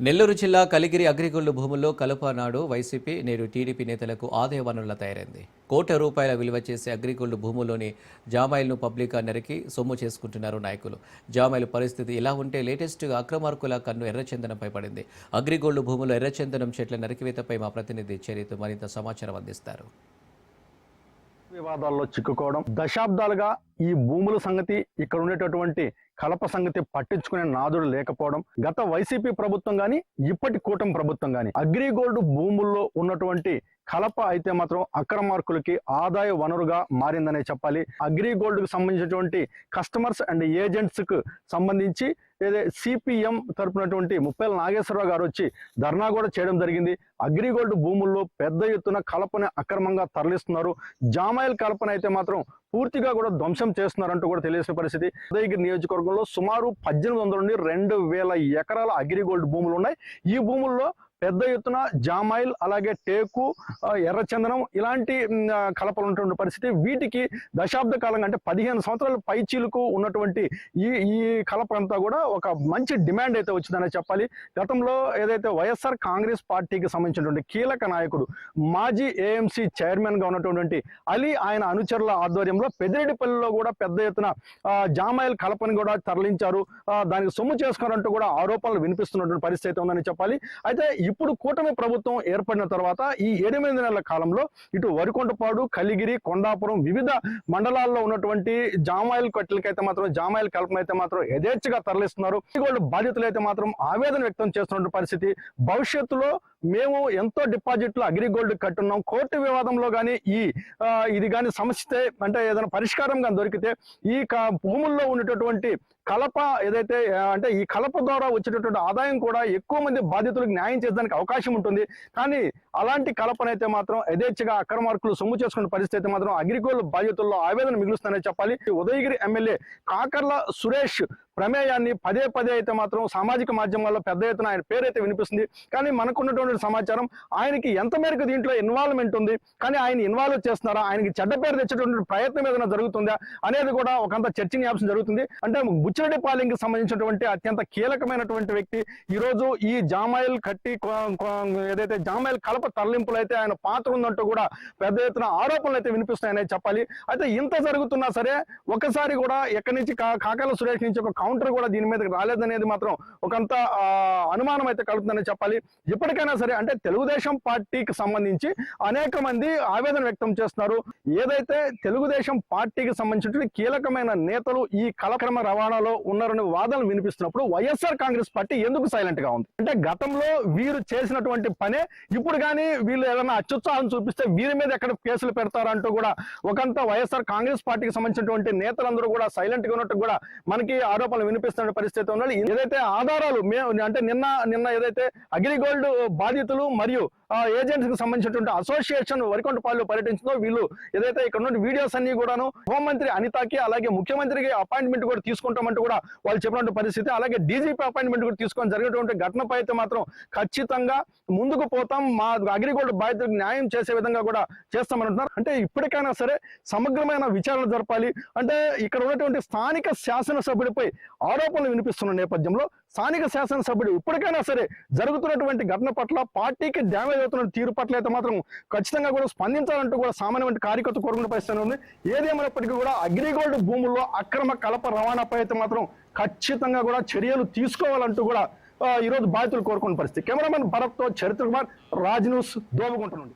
నెల్లూరు జిల్లా కలిగిరి అగ్రిగోల్డ్ భూముల్లో కలుప నాడు వైసీపీ నేడు టీడీపీ నేతలకు ఆదాయ వనరుల తయారైంది. కోట్ల రూపాయల విలువ చేసే అగ్రిగోల్డ్ భూముల్లోని జామాయిల్ను పబ్లిక్గా నరికి సొమ్ము చేసుకుంటున్నారు నాయకులు. జామాయిల్ పరిస్థితి ఇలా ఉంటే లేటెస్ట్గా అక్రమార్కుల కన్ను ఎర్రచందనంపై పడింది. అగ్రిగోల్డ్ భూముల్లో ఎర్రచందనం చెట్ల నరికివేతపై మా ప్రతినిధి చరిత్ మరింత సమాచారం అందిస్తారు. వివాదాల్లో చిక్కుకోవడం దశాబ్దాలుగా ఈ భూముల సంగతి ఇక్కడ ఉండేటటువంటి కలప సంగతి పట్టించుకునే నాదుడు లేకపోవడం గత వైసీపీ ప్రభుత్వం గాని ఇప్పటి కూటమి ప్రభుత్వం గాని అగ్రిగోల్డ్ భూముల్లో ఉన్నటువంటి కలప అయితే మాత్రం అక్రమార్కులకి ఆదాయ వనరుగా మారిందనే చెప్పాలి. అగ్రిగోల్డ్కు సంబంధించినటువంటి కస్టమర్స్ అండ్ ఏజెంట్స్కు సంబంధించి ఏదే సిపిఎం తరపునటువంటి ముప్పేల నాగేశ్వరరావు గారు వచ్చి ధర్నా కూడా చేయడం జరిగింది. అగ్రిగోల్డ్ భూముల్లో పెద్ద ఎత్తున కలపని అక్రమంగా తరలిస్తున్నారు. జామాయిల్ కలపన అయితే మాత్రం పూర్తిగా కూడా ధ్వంసం చేస్తున్నారంటూ కూడా తెలిసిన పరిస్థితి. ఉదయగిరి నియోజకవర్గంలో సుమారు పద్దెనిమిది వందల నుండి రెండు వేల ఎకరాల అగ్రిగోల్డ్ భూములు ఉన్నాయి. ఈ భూముల్లో పెద్ద ఎత్తున జామాయిల్ అలాగే టేకు ఎర్రచందనం ఇలాంటి కలపలు ఉన్నటువంటి పరిస్థితి. వీటికి దశాబ్ద కాలంగా అంటే పదిహేను సంవత్సరాల పైచీలకు ఉన్నటువంటి ఈ ఈ కలప అంతా కూడా ఒక మంచి డిమాండ్ అయితే వచ్చిందనే చెప్పాలి. గతంలో ఏదైతే వైఎస్ఆర్ కాంగ్రెస్ పార్టీకి సంబంధించినటువంటి కీలక నాయకుడు మాజీ ఏఎంసీ చైర్మన్గా ఉన్నటువంటి అలీ ఆయన అనుచరుల ఆధ్వర్యంలో పెద్దిరెడ్డిపల్లిలో కూడా పెద్ద ఎత్తున జామాయిల్ కలపని కూడా తరలించారు. దానికి సొమ్ము చేసుకున్నారంటూ కూడా ఆరోపణలు వినిపిస్తున్నటువంటి పరిస్థితి ఉందని చెప్పాలి. అయితే ఇప్పుడు కూటమి ప్రభుత్వం ఏర్పడిన తర్వాత ఈ ఎనిమిది నెలల కాలంలో ఇటు వరికొండపాడు కలిగిరి కొండాపురం వివిధ మండలాల్లో ఉన్నటువంటి జామాయిల్ కట్టెలకైతే మాత్రం జామాయిల్ కల్పన అయితే మాత్రం యథేచ్ఛగా తరలిస్తున్నారు. వాళ్ళు బాధితులు అయితే మాత్రం ఆవేదన వ్యక్తం చేస్తున్న పరిస్థితి. భవిష్యత్తులో మేము ఎంతో డిపాజిట్లు అగ్రిగోల్డ్ కట్టున్నాం. కోర్టు వివాదంలో కానీ ఈ ఇది కానీ సమస్య అంటే ఏదైనా పరిష్కారం కానీ దొరికితే ఈ క- భూముల్లో ఉన్నటువంటి కలప ఏదైతే అంటే ఈ కలప ద్వారా వచ్చేటటువంటి ఆదాయం కూడా ఎక్కువ మంది బాధితులకు న్యాయం చేసేదానికి అవకాశం ఉంటుంది. కానీ అలాంటి కలపనైతే మాత్రం యథేచ్ఛగా అక్రమార్కులు సొమ్ము చేసుకున్న పరిస్థితి అయితే మాత్రం అగ్రిగోల్డ్ బాధితుల్లో ఆవేదన మిగులుస్తుందనే చెప్పాలి. ఉదయగిరి ఎమ్మెల్యే కాకర్ల సురేష్ ప్రమేయాన్ని పదే పదే అయితే మాత్రం సామాజిక మాధ్యమాల్లో పెద్ద ఎత్తున ఆయన పేరైతే వినిపిస్తుంది. కానీ మనకున్నటువంటి సమాచారం ఆయనకి ఎంత మేరకు దీంట్లో ఇన్వాల్వ్మెంట్ ఉంది కానీ ఆయన ఇన్వాల్వ్ చేస్తున్నారా ఆయనకి చెడ్డ పేరు తెచ్చేటువంటి ప్రయత్నం ఏదైనా జరుగుతుందా అనేది కూడా ఒకంత చర్చనీయాంశం జరుగుతుంది. అంటే బుచ్చిరెడ్డిపాలెంకి సంబంధించినటువంటి అత్యంత కీలకమైనటువంటి వ్యక్తి ఈరోజు ఈ జామాయిల్ కట్టి ఏదైతే జామాయిల్ కలప తరలింపులు అయితే ఆయన పాత్ర ఉందంటూ కూడా పెద్ద ఎత్తున ఆరోపణలు అయితే వినిపిస్తాయనే చెప్పాలి. అయితే ఇంత జరుగుతున్నా సరే ఒకసారి కూడా ఎక్కడి నుంచి కా- కాకల సురేష్ నుంచి ఒక కౌంటర్ కూడా దీని మీదకి రాలేదనేది మాత్రం ఒకంత అనుమానం అయితే కలుగుతుందని చెప్పాలి. ఇప్పటికైనా సరే అంటే తెలుగుదేశం పార్టీకి సంబంధించి అనేక మంది ఆవేదన వ్యక్తం చేస్తున్నారు. ఏదైతే తెలుగుదేశం పార్టీకి సంబంధించినటువంటి కీలకమైన నేతలు ఈ కలక్రమ రవాణాలో ఉన్నారని వాదనలు వినిపిస్తున్నప్పుడు వైఎస్ఆర్ కాంగ్రెస్ పార్టీ ఎందుకు సైలెంట్గా ఉంది? అంటే గతంలో వీరు చేసినటువంటి పనే ఇప్పుడు కానీ వీళ్ళు ఏదైనా అత్యుత్సాహం చూపిస్తే వీరి మీద ఎక్కడ కేసులు పెడతారంటూ కూడా ఒకంత వైఎస్ఆర్ కాంగ్రెస్ పార్టీకి సంబంధించినటువంటి నేతలందరూ కూడా సైలెంట్గా ఉన్నట్టు కూడా మనకి ఆరోపణలు వినిపిస్తున్న పరిస్థితి ఉన్నది ఏదైతే ఆధారాలు మేము అంటే నిన్న నిన్న ఏదైతే అగ్రిగోల్డ్ బాధితులు మరియు ఏజెంట్స్కి సంబంధించినటువంటి అసోసియేషన్ వరికొండపాళ్ళు పర్యటించిందో వీళ్ళు ఏదైతే ఇక్కడ ఉన్న వీడియోస్ అన్ని కూడాను హోంమంత్రి అనితకి అలాగే ముఖ్యమంత్రికి అపాయింట్మెంట్ కూడా తీసుకుంటామంటూ కూడా వాళ్ళు చెప్పినటువంటి పరిస్థితి. అలాగే డీజీపీ అపాయింట్మెంట్ కూడా తీసుకొని జరిగినటువంటి ఘటనపై అయితే మాత్రం ఖచ్చితంగా ముందుకు పోతాం. మా అగ్రిగోల్డ్ బాధితులకు న్యాయం చేసే విధంగా కూడా చేస్తామంటున్నారు. అంటే ఇప్పటికైనా సరే సమగ్రమైన విచారణ జరపాలి. అంటే ఇక్కడ ఉన్నటువంటి స్థానిక శాసనసభ్యుడిపై ఆరోపణలు వినిపిస్తున్న నేపథ్యంలో స్థానిక శాసనసభ్యుడు ఇప్పటికైనా సరే జరుగుతున్నటువంటి ఘటన పట్ల పార్టీకి డ్యామేజ్ అవుతున్న తీరు పట్ల అయితే మాత్రం ఖచ్చితంగా కూడా స్పందించాలంటూ కూడా సామాన్యమైన కార్యకర్త కోరుకునే పరిస్థితి ఉంది. ఏదేమైనప్పటికీ కూడా అగ్రిగోల్డ్ భూముల్లో అక్రమ కలప రవాణాపై అయితే మాత్రం ఖచ్చితంగా కూడా చర్యలు తీసుకోవాలంటూ కూడా ఈరోజు బాధితులు కోరుకున్న పరిస్థితి. కెమెరామెన్ భరత్తో చరిత్ర కుమార్ రాజ్ న్యూస్ దోమగుంట నుండి.